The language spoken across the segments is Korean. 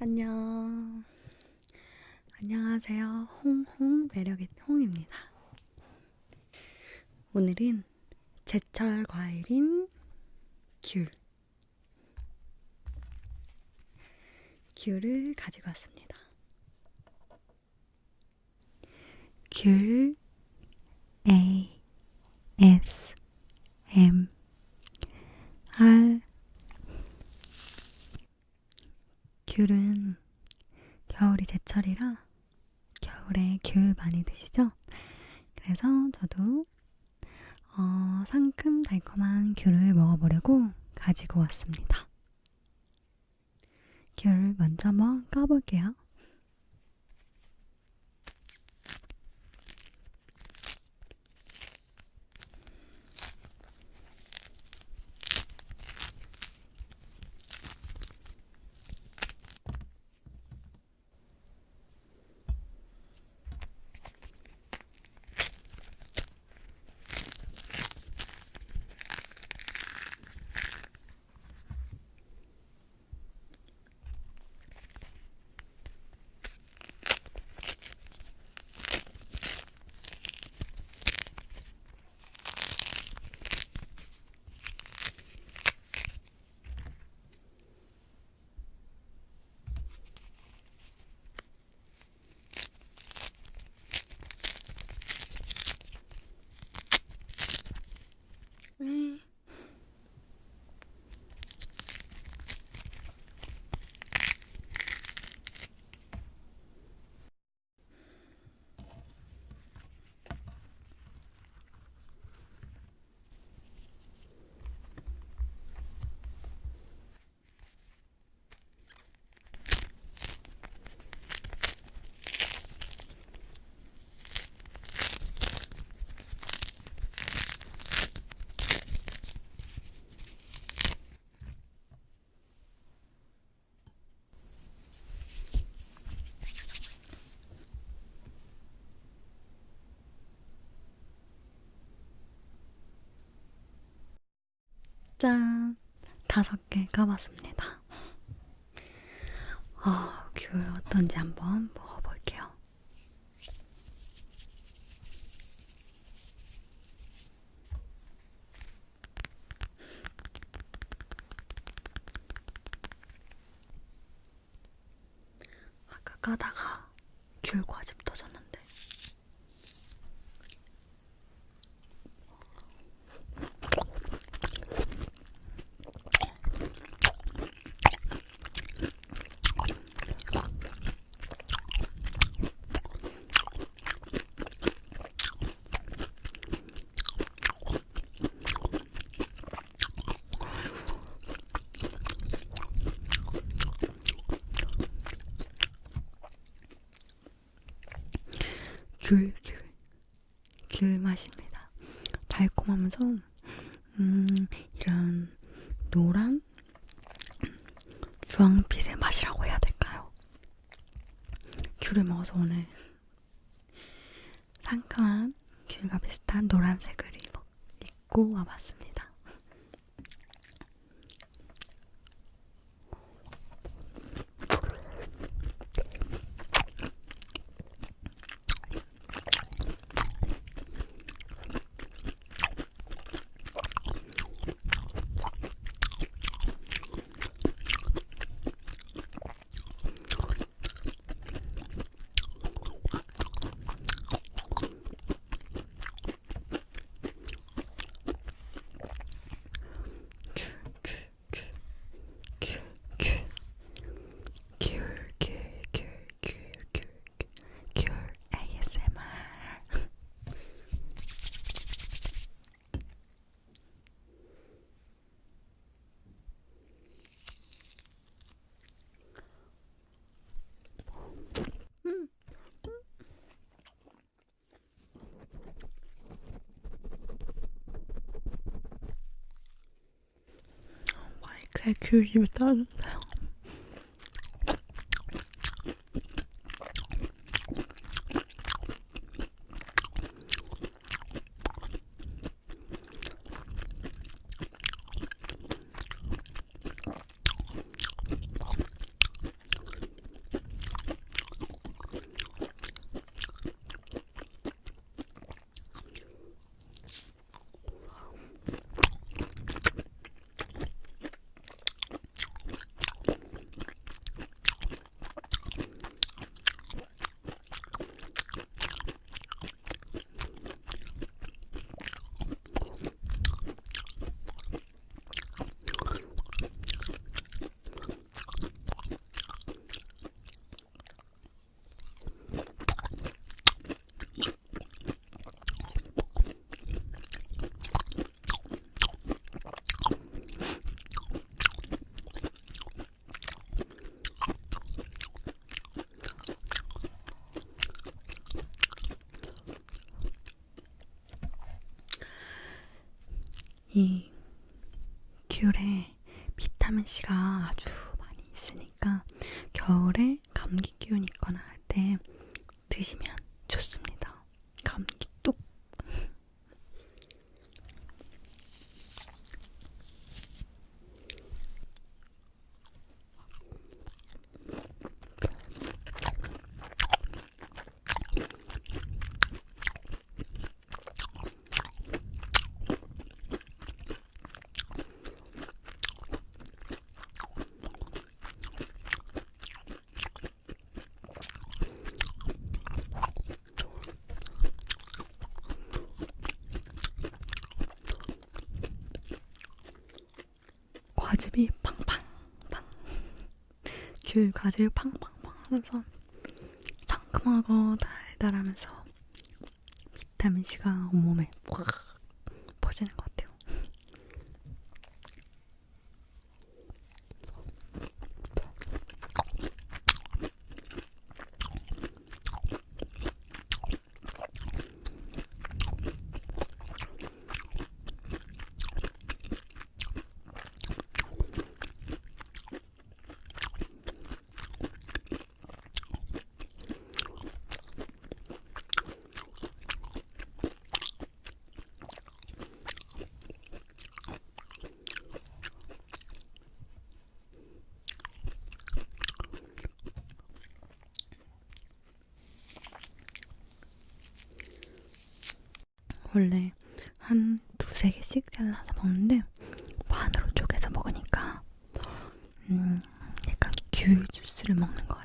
안녕. 안녕하세요. 홍홍 매력의 홍입니다. 오늘은 제철 과일인 귤. 귤을 가지고 왔습니다. 귤 A S M 귤은 겨울이 제철이라 겨울에 귤 많이 드시죠? 그래서 저도 어, 상큼 달콤한 귤을 먹어보려고 가지고 왔습니다. 귤 먼저 한번 까볼게요. 네. 짠! 다섯 개 까봤습니다. 어, 귤 어떤지 한번 먹어볼게요. 아까 까다가 귤 과즙 터졌는데. 귤, 귤, 귤 맛입니다. 달콤하면서, 음, 이런 노란 주황빛의 맛이라고 해야 될까요? 귤을 먹어서 오늘 상큼한 귤과 비슷한 노란색을 입- 입고 와봤습니다. accueilli 이 귤에 비타민 C가 아주 많이 있으니까 겨울에 감기 기운 있거나 할 때 드시면 좋습니다. 감기 뚝. 과즙이 팡팡팡. 귤 과즙이 팡팡팡 하면서 상큼하고 달달하면서 비타민C가 온몸에 확 퍼지는 것 같아요 원래 한 두세 개씩 잘라서 먹는데 반으로 쪼개서 먹으니까 음 약간 귤 주스를 먹는 것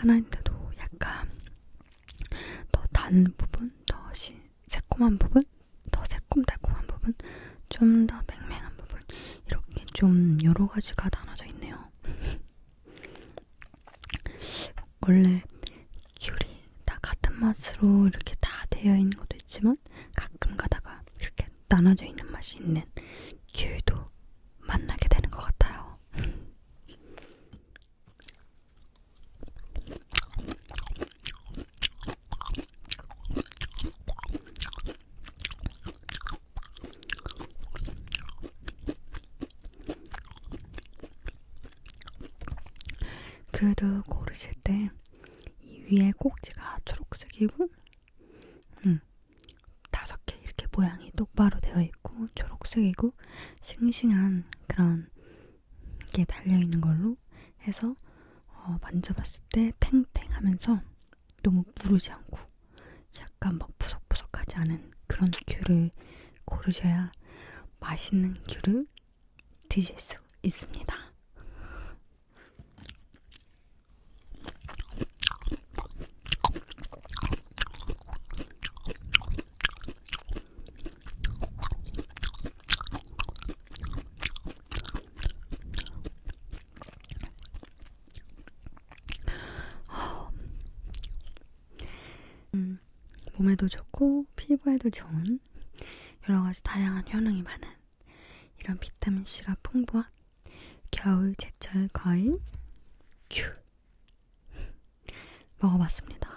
하나인데도 약간 더단 부분, 더 시, 새콤한 부분, 더 새콤달콤한 부분, 좀더 맹맹한 부분? 이렇게 좀 여러 가지가 나눠져 있네요. 원래 귤이 다 같은 맛으로 이렇게 다 되어 있는 것도 있지만 가끔 가다가 이렇게 나눠져 있는 맛이 있는 귤도 만나게 되는 것 같아요. 귤도 고르실 때이 위에 꼭지가 초록색이고, 음, 다섯 개 이렇게 모양이 똑바로 되어 있고 초록색이고 싱싱한 그런 게 달려 있는 걸로 해서 어, 만져봤을 때 탱탱하면서 너무 무르지 않고 약간 막 푸석푸석하지 않은 그런 귤을 고르셔야 맛있는 귤을 드실 수 있습니다. 음, 몸에도 좋고 피부에도 좋은 여러 가지 다양한 효능이 많은 이런 비타민 C가 풍부한 겨울 제철 과일 귤 먹어봤습니다.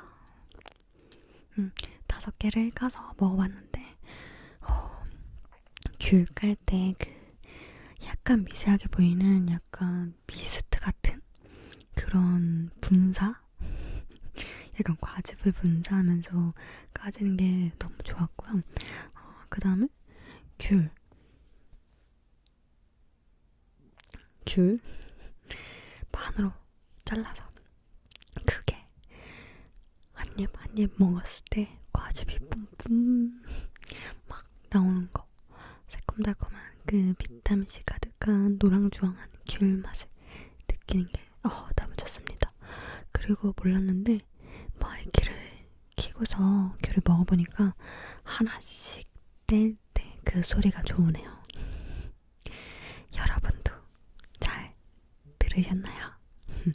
음, 다섯 개를 까서 먹어봤는데 어, 귤 깔 때 그 약간 미세하게 보이는 약간 미스트 같은 그런 분사 약간 과즙을 분사하면서 까지는 게 너무 좋았고요. 어, 그 다음에 귤. 귤. 반으로 잘라서 크게 한입 한입 먹었을 때 과즙이 뿜뿜 막 나오는 거. 새콤달콤한 그 비타민C 가득한 노랑주황한 귤 맛을 느끼는 게 어, 너무 좋습니다. 그리고 몰랐는데 마이키를 키고서 귤을 먹어보니까 하나씩 뗄 때 그 소리가 좋으네요. 여러분도 잘 들으셨나요?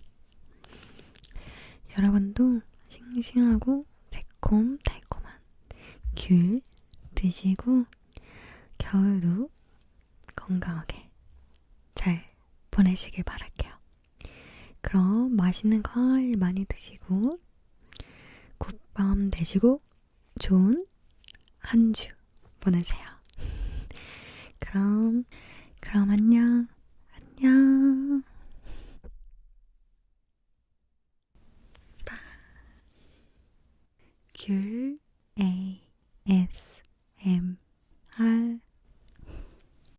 여러분도 싱싱하고 새콤 달콤한 귤 드시고 겨울도 건강하게 잘 보내시길 바랄게요. 그럼 맛있는 과일 많이 드시고 굿밤 되시고 좋은 한 주 보내세요. 그럼, 그럼 안녕, 안녕. 귤 ASMR